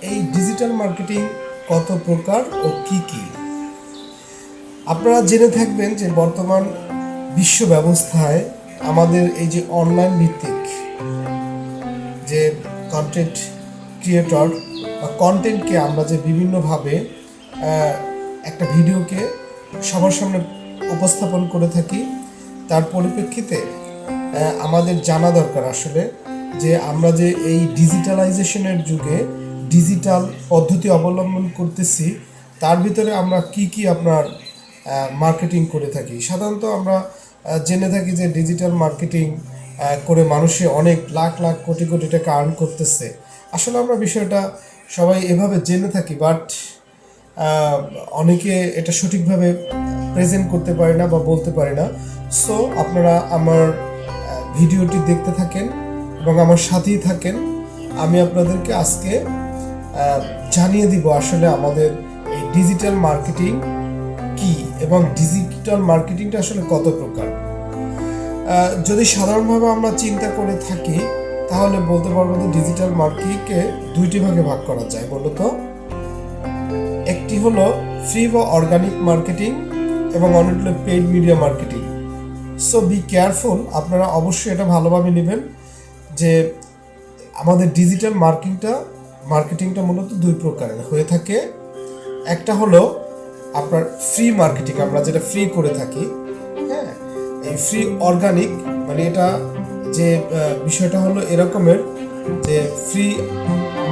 এই digital marketing কত প্রকার ও কি কি? আপনারা জেনে থাকবেন যে বর্তমান বিশ্ব ব্যবস্থায় আমাদের এই যে অনলাইন ভিত্তিক যে কন্টেন্ট ক্রিয়েটর বা কন্টেন্টকে আমরা যে বিভিন্নভাবে একটা ভিডিওকে সবার সামনে উপস্থাপন করে থাকি, তার পরিপ্রেক্ষিতে আমাদের জানা দরকার আসলে যে আমরা যে এই ডিজিটালাইজেশনের যুগে ডিজিটাল পদ্ধতি অবলম্বন করতেছি, তার ভিতরে আমরা কি কি আপনার মার্কেটিং করে থাকি? সাধারণত আমরা জেনে থাকি যে ডিজিটাল মার্কেটিং করে মানুষে অনেক লাখ লাখ কোটি কোটি টাকা আর্ন করতেছে। আসলে আমরা বিষয়টা সবাই এভাবে জেনে থাকি বাট অনেকে এটা সঠিকভাবে প্রেজেন্ট করতে পারে না বা বলতে পারে না। সো আপনারা আমার ভিডিওটি দেখতে থাকেন এবং আমার সাথেই থাকেন। আমি আপনাদেরকে আজকে জানিয়ে দিব আসলে আমাদের এই ডিজিটাল মার্কেটিং কি এবং ডিজিটাল মার্কেটিংটা আসলে কত প্রকার? যদি সাধারণভাবে আমরা চিন্তা করে থাকি, তাহলে বলতে পারব যে ডিজিটাল মার্কেটিংকে দুইটি ভাগে ভাগ করা যায় বলতো একটি হলো ফ্রি বা অর্গানিক মার্কেটিং এবং অন্যটি হলো paid media marketing so be careful আপনারা অবশ্যই এটা ভালোভাবে নেবেন যে আমাদের ডিজিটাল মার্কেটিংটা মার্কেটিংটা মূলত দুই প্রকারের। হয়ে থাকে, একটা হলো আপনার ফ্রি মার্কেটিং আমরা যেটা ফ্রি করে থাকি হ্যাঁ? এই ফ্রি অর্গানিক মানে এটা যে বিষয়টা হলো এরকমের, যে ফ্রি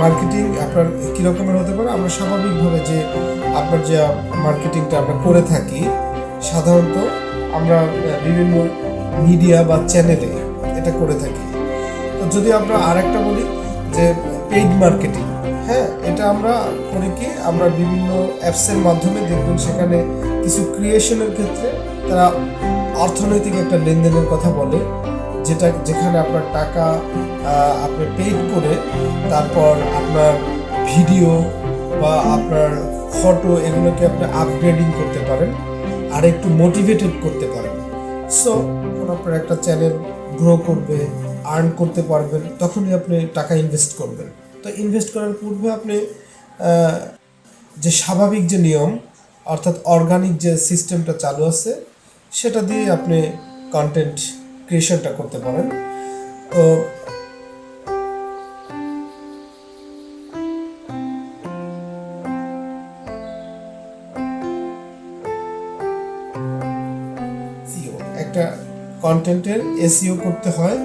মার্কেটিং আপনার কীরকমের হতে পারে, আমরা স্বাভাবিকভাবে যে আপনার যে মার্কেটিংটা আমরা করে থাকি, সাধারণত আমরা বিভিন্ন মিডিয়া বা চ্যানেলে এটা করে থাকি। তো যদি আমরা আরেকটা বলি, যে পেইড মার্কেটিং হ্যাঁ এটা আমরা করি কি আমরা বিভিন্ন অ্যাপসের মাধ্যমে দেখবেন সেখানে কিছু ক্রিয়েশনের ক্ষেত্রে তারা অর্থনৈতিক একটা লেনদেনের কথা বলে, যেটা যেখানে আপনার টাকা আপনি পেইড করে তারপর আপনার ভিডিও বা আপনার ফটো এগুলোকে আপনি আপগ্রেডিং করতে পারেন আর একটু মোটিভেটেড করতে পারেন। সো আপনার একটা চ্যানেল গ্রো করবে আর্ন করতে পারবেন, তখনই আপনি টাকা ইনভেস্ট করবেন। তো ইনভেস্ট করার পূর্বে আপনি যে স্বাভাবিক যে নিয়ম, অর্থাৎ অর্গানিক যে সিস্টেমটা চালু আছে, সেটা দিয়ে আপনি কন্টেন্ট ক্রিয়েশনটা করতে পারেন। তো একটা কন্টেন্টের এসিও করতে হয়।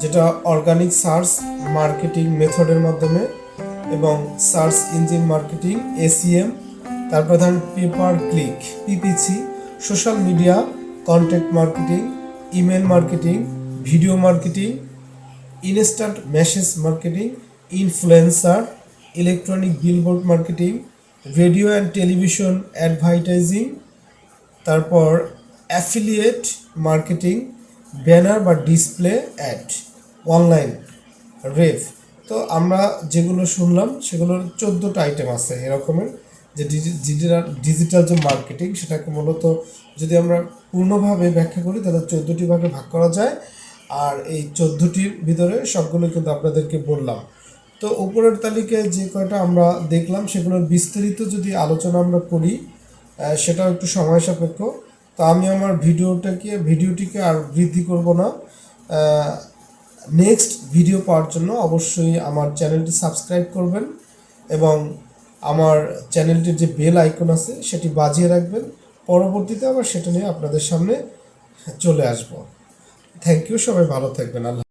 যেটা অর্গানিক সার্চ মার্কেটিং মেথডের মাধ্যমে এবং সার্চ ইঞ্জিন মার্কেটিং এসিএম তারপর ধরেন pay per click PPC social media content marketing email marketing video marketing instant message marketing influencer electronic billboard marketing radio and television advertising তারপর affiliate marketing banner বা display ad online রেভ তো আমরা যেগুলো শুনলাম, সেগুলোর চোদ্দোটা আইটেম আছে এরকমের, যে ডিজিটাল ডিজিটাল যে মার্কেটিং সেটাকে মূলত যদি আমরা পূর্ণভাবে ব্যাখ্যা করি, তাহলে চোদ্দোটি ভাগে ভাগ করা যায়। আর এই চোদ্দোটির ভিতরে সবগুলো কিন্তু আপনাদেরকে বললাম। তো উপরের তালিকায় যে কয়টা আমরা দেখলাম, সেগুলোর বিস্তারিত যদি আলোচনা আমরা করি সেটাও একটু সময় সাপেক্ষ। তো আমি আমার ভিডিওটাকে, ভিডিওটিকে আর বৃদ্ধি করব না। নেক্সট ভিডিও পাওয়ার জন্য অবশ্যই আমার চ্যানেলটি সাবস্ক্রাইব করবেন এবং আমার চ্যানেলটির যে বেল আইকন আছে সেটি বাজিয়ে রাখবেন। পরবর্তীতে আবার সেটা নিয়ে আপনাদের সামনে চলে আসব। থ্যাংক ইউ সবাই ভালো থাকবেন। আল্লাহ